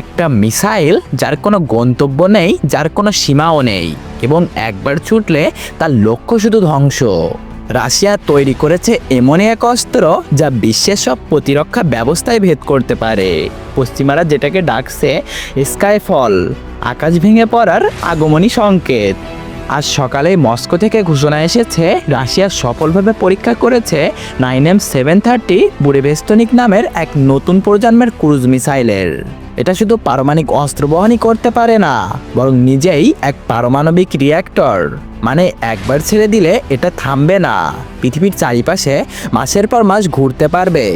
একটা মিসাইল যার কোনো গন্তব্য নেই, যার কোনো সীমাও নেই। এবং একবার ছুটলে তার লক্ষ্য শুধু ধ্বংস। রাশিয়া তৈরি করেছে এমনই এক অস্ত্র যা বিশ্বের সব প্রতিরক্ষা ব্যবস্থায় ভেদ করতে পারে। পশ্চিমারা যেটাকে ডাকছে স্কাইফল, আকাশ ভেঙে পড়ার আগমনী সংকেত। আজ সকালে মস্কো থেকে ঘোষণা এসেছে, রাশিয়া সফলভাবে পরীক্ষা করেছে nine M seven thirty Burevestnik নামের এক নতুন প্রজন্মের ক্রুজ মিসাইলের। এটা শুধু পারমাণবিক অস্ত্র বহনই করতে পারে না, বরং নিজেই এক পারমাণবিক রিয়্যাক্টর মানে একবার ছেড়ে দিলে এটা থামবে না। পৃথিবীর চারিপাশে মাসের পর মাস ঘুরতে পারবে।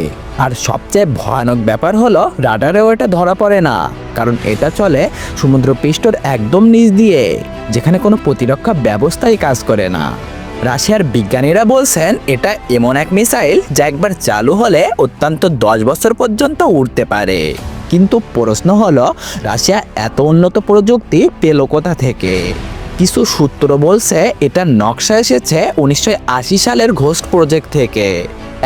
আর সবচেয়ে ভয়ানক ব্যাপার হলো, রাডারেও এটা ধরা পড়ে না, কারণ এটা চলে সমুদ্রপৃষ্ঠর একদম নিচ দিয়ে, যেখানে কোনো প্রতিরক্ষা ব্যবস্থাই কাজ করে না। রাশিয়ার বিজ্ঞানীরা বলছেন, এটা এমন এক মিসাইল যা একবার চালু হলে অত্যন্ত দশ বছর পর্যন্ত উড়তে পারে। কিন্তু প্রশ্ন হলো, রাশিয়া এত উন্নত প্রযুক্তি পেল কোথা থেকে? কিছু সূত্র বলছে, এটা নকশা এসেছে উনিশশো আশি সালের ঘোস্ট প্রজেক্ট থেকে।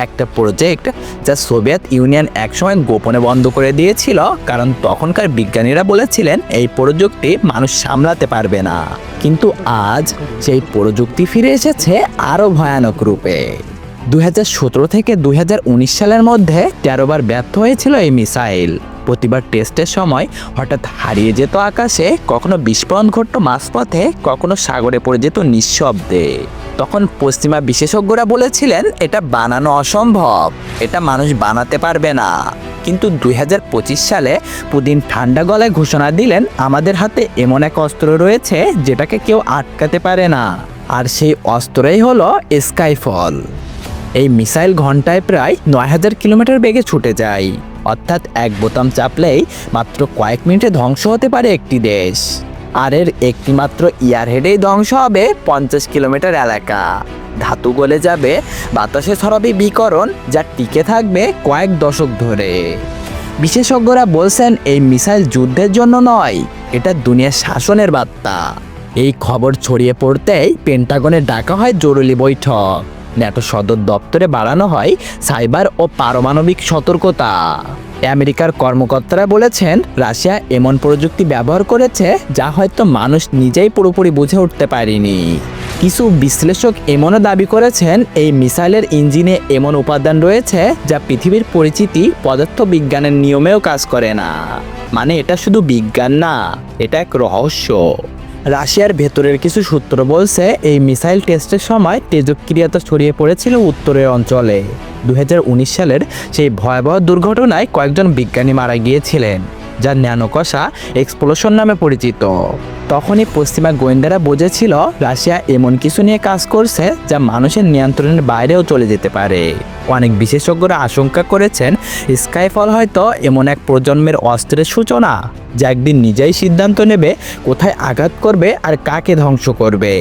একটা প্রজেক্ট যা সোভিয়েত ইউনিয়ন একসময় গোপনে বন্ধ করে দিয়েছিল, কারণ তখনকার বিজ্ঞানীরা বলেছিলেন এই প্রযুক্তি মানুষ সামলাতে পারবে না। কিন্তু আজ সেই প্রযুক্তি ফিরে এসেছে আরও ভয়ানক রূপে। দুই হাজার সতেরো থেকে দুই হাজার উনিশ সালের মধ্যে তেরো বার ব্যর্থ হয়েছিল এই মিসাইল। প্রতিবার টেস্টের সময় হঠাৎ হারিয়ে যেত আকাশে, কখনো বিস্ফোরণ ঘটত মাঝপথে, কখনো সাগরে পড়ে যেত নিঃশব্দে। তখন পশ্চিমা বিশেষজ্ঞরা বলেছিলেন, এটা বানানো অসম্ভব। এটা মানুষ বানাতে পারবে না। কিন্তু দু হাজার পঁচিশ সালে পুদিন ঠান্ডা গলায় ঘোষণা দিলেন, আমাদের হাতে এমন এক অস্ত্র রয়েছে, যেটাকে কেউ আটকাতে পারে না। আর সেই অস্ত্রই হলো স্কাইফল। এই মিসাইল ঘন্টায় প্রায় নয় হাজার কিলোমিটার বেগে ছুটে যায়। অর্থাৎ এক বোতাম চাপলেই মাত্র কয়েক মিনিটে ধ্বংস হতে পারে একটি দেশ। আর এর একটি মাত্র ইয়ারহেডেই ধ্বংস হবে পঞ্চাশ কিলোমিটার এলাকা। ধাতু গলে যাবে, বাতাসে ছড়াবে বিকরণ যা টিকে থাকবে কয়েক দশক ধরে। বিশেষজ্ঞরা বলছেন এই মিসাইল যুদ্ধের জন্য নয়, এটা দুনিয়ার শাসনের বার্তা। এই খবর ছড়িয়ে পড়তেই পেন্টাগনে ডাকা হয় জরুরি বৈঠক। ন্যাটো সদর দপ্তরে বাড়ানো হয় সাইবার ও পারমাণবিক সতর্কতা। আমেরিকার কর্মকর্তারা বলেছেন, রাশিয়া এমন প্রযুক্তি ব্যবহার করেছে যা হয়তো মানুষ নিজেই পুরোপুরি বুঝে উঠতে পারেনি। কিছু বিশ্লেষক এমনও দাবি করেছেন, এই মিসাইলের ইঞ্জিনে এমন উপাদান রয়েছে যা পৃথিবীর পরিচিতি পদার্থবিজ্ঞানের নিয়মেও কাজ করে না। মানে এটা শুধু বিজ্ঞান না, এটা এক রহস্য। রাশিয়ার ভেতরের কিছু সূত্র বলছে, এই মিসাইল টেস্টের সময় তেজক্রিয়াতা ছড়িয়ে পড়েছিল উত্তরের অঞ্চলে। দু হাজার উনিশ সালের সেই ভয়াবহ দুর্ঘটনায় কয়েকজন বিজ্ঞানী মারা গিয়েছিলেন। যার ন্যানোকষা এক্সপ্লোশন নামে পরিচিত। তখনই পশ্চিমা গোয়েন্দারা বুঝেছিল রাশিয়া এমন কিছু নিয়ে কাজ করছে যা মানুষের নিয়ন্ত্রণের বাইরেও চলে যেতে পারে। অনেক বিশেষজ্ঞরা আশঙ্কা করেছেন, স্কাইফল হয়তো এমন এক প্রজন্মের অস্ত্রের সূচনা যা একদিন নিজেই সিদ্ধান্ত নেবে কোথায় আঘাত করবে আর কাকে ধ্বংস করবে।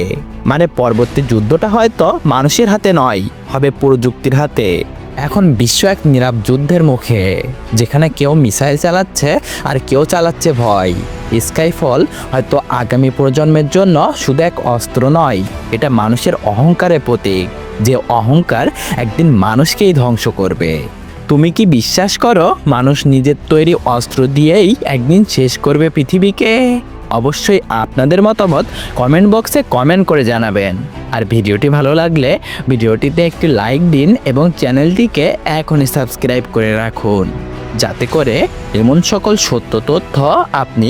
মানে পরবর্তী যুদ্ধটা হয়তো মানুষের হাতে নয়, হবে প্রযুক্তির হাতে। এখন বিশ্ব এক নীরব যুদ্ধের মুখে, যেখানে কেউ মিসাইল চালাচ্ছে আর কেউ চালাচ্ছে ভয়। স্কাইফল হয়তো আগামী প্রজন্মের জন্য শুধু এক অস্ত্র নয়, এটা মানুষের অহংকারের প্রতীক, যে অহংকার একদিন মানুষকেই ধ্বংস করবে। তুমি কি বিশ্বাস করো মানুষ নিজের তৈরি অস্ত্র দিয়েই একদিন শেষ করবে পৃথিবীকে? অবশ্যই আপনাদের মতামত কমেন্ট বক্সে কমেন্ট করে জানাবেন। আর ভিডিওটি ভালো লাগলে ভিডিওটিতে একটি লাইক দিন এবং চ্যানেলটিকে এখনই সাবস্ক্রাইব করে রাখুন। যাতে করে এমন সকল সত্য তথ্য আপনি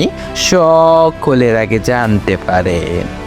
সকলের আগে জানতে পারেন।